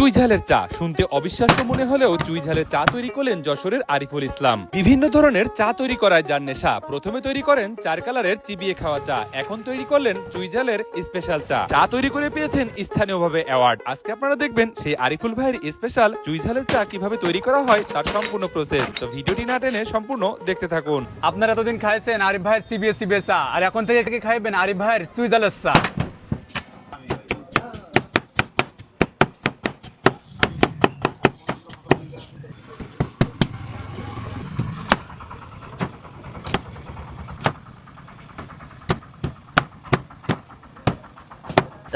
চুইঝালের চা। শুনতে অবিশ্বাস্য মনে হলেও চুইঝালের চা তৈরি করলেন যশোরের আরিফুল ইসলাম। বিভিন্ন ধরনের চা তৈরি করায় যার নেশা। প্রথমে তৈরি করেন চার কালারের চিবিয়ে খাওয়া চা। এখন তৈরি করলেন চুইঝালের স্পেশাল চা। চা তৈরি করে পেয়েছেন স্থানীয়ভাবে অ্যাওয়ার্ড আজকে আপনারা দেখবেন সেই আরিফুল ভাইয়ের স্পেশাল চুইঝালের চা কীভাবে তৈরি করা হয় তার সম্পূর্ণ প্রসেস তো ভিডিওটি না টেনে সম্পূর্ণ দেখতে থাকুন। আপনারা এতদিন খাইছেন আরিফ ভাইয়ের সিবিএসসি চা, আর এখন থেকে খাইবেন আরিফ ভাইয়ের চুইজালের চা?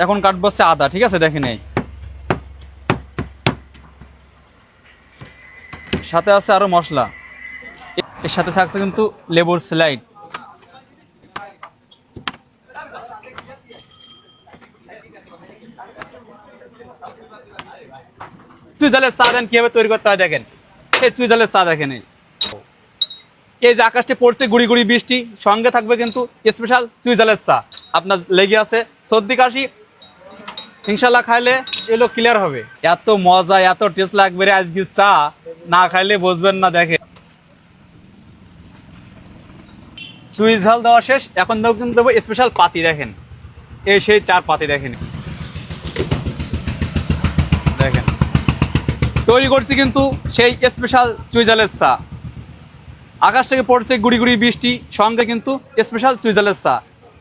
এখন কাটবো হচ্ছে আদা, ঠিক আছে? দেখে নেই সাথে আছে আরও মশলা। এর সাথে থাকছে কিন্তু লেবুর স্লাইড। চুইজালের চা দেন, কীভাবে তৈরি করতে হয় দেখেন। এই চুইজালের চা দেখেন এই। এই যে আকাশটি পড়ছে, গুড়ি গুড়ি বৃষ্টি, সঙ্গে থাকবে কিন্তু স্পেশাল চুইজালের চা। আপনার লেগে আছে সর্দি কাশি ইনশাল্লাহ খাইলে এলো ক্লিয়ার হবে। এত মজা, এত টেস্ট লাগবে রে আজকে চা। না খাইলে বসবেন না দেখে সুইচ ঝাল দেওয়া শেষ, এখন কিন্তু দেবো স্পেশাল পাতি, দেখেন। এই সেই চার পাতি, দেখেন। দেখেন। তৈরি করছি কিন্তু সেই স্পেশাল চুইজালের চা। আকাশ থেকে পড়ছে গুড়ি গুড়ি বৃষ্টি, সঙ্গে কিন্তু স্পেশাল চুইজালের চা।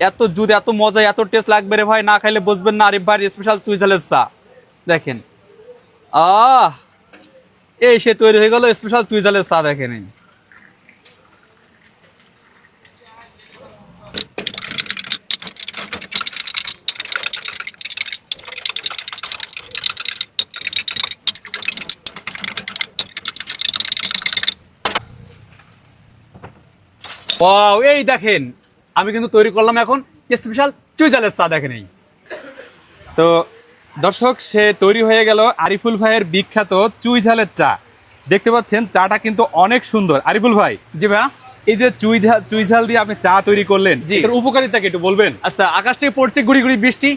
এত জুদ, এত মজা, এত টেস্ট লাগবে রে ভাই, না খাইলে বুঝবেন না। আরিফ ভাইয়ের স্পেশাল চুইজালের চা দেখেন। আহ, এই সে তৈরি হয়ে গেল স্পেশাল চুইজালের চা দেখেন। এই দেখেন। আমি কিন্তু তৈরি করলাম এখন স্পেশাল চুইজালের চা দেখেন এই তো দর্শক সে তৈরি হয়ে গেল আরিফুল ভাইয়ের বিখ্যাত চুইঝালের চা। দেখতে পাচ্ছেন চাটা কিন্তু অনেক সুন্দর। আরিফুল ভাই জি ভাইয়া। এই যে চুই চুইঝাল দিয়ে আপনি চা তৈরি করলেন। এর উপকারিতা কি একটু বলবেন? আচ্ছা আকাশ থেকে পড়ছে গুড়ি গুড়ি বৃষ্টি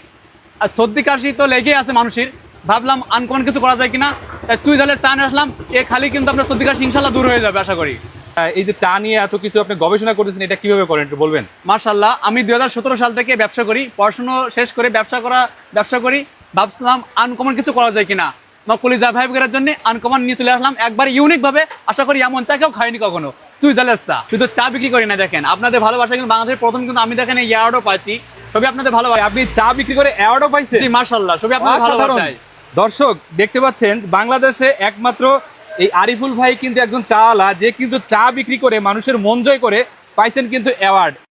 আর সর্দি কাশি তো লেগেই আছে মানুষের। ভাবলাম আনকমন কিছু করা যায় কিনা। তাই চুই ঝালের চা নিয়ে আসলাম এ খালি কিন্তু আপনার সর্দি কাশি ইনশাল্লাহ দূর হয়ে যাবে আশা করি। এই যে চা নিয়ে এত কিছু আপনি গবেষণা করেছেন এটা কীভাবে করেন একটু বলবেন? মার্শাল্লাহ আমি দুই সাল থেকে ব্যবসা করি পড়াশুনো শেষ করে ব্যবসা করা ব্যবসা করি ভাবছিলাম আনকমন কিছু করা যায় কিনা। আমার কলিজা ভাই বোনের জন্য আনকমন নিয়ে চলে আসলাম একবার ইউনিক ভাবে আশা করি এমন চা কেউ খায়নি কখনো। চুইজালের চা শুধু চা বিক্রি করি না দেখেন। আপনাদের ভালোবাসা কিন্তু বাংলাদেশের প্রথম কিন্তু আমি দেখেন এই ইয়ার্ডও পাচ্ছি সবই আপনাদের ভালোবাসা। আপনি চা বিক্রি করে অ্যাওয়ার্ডও পাইছেন? জি মার্শাল্লাহ সবই আপনাদের। ভালোবাসায়। দর্শক দেখতে পাচ্ছেন বাংলাদেশে একমাত্র এই আরিফুল ভাই কিন্তু একজন চাওয়ালা যে কিন্তু চা বিক্রি করে, মানুষের মন জয় করে, পাইছেন কিন্তু অ্যাওয়ার্ড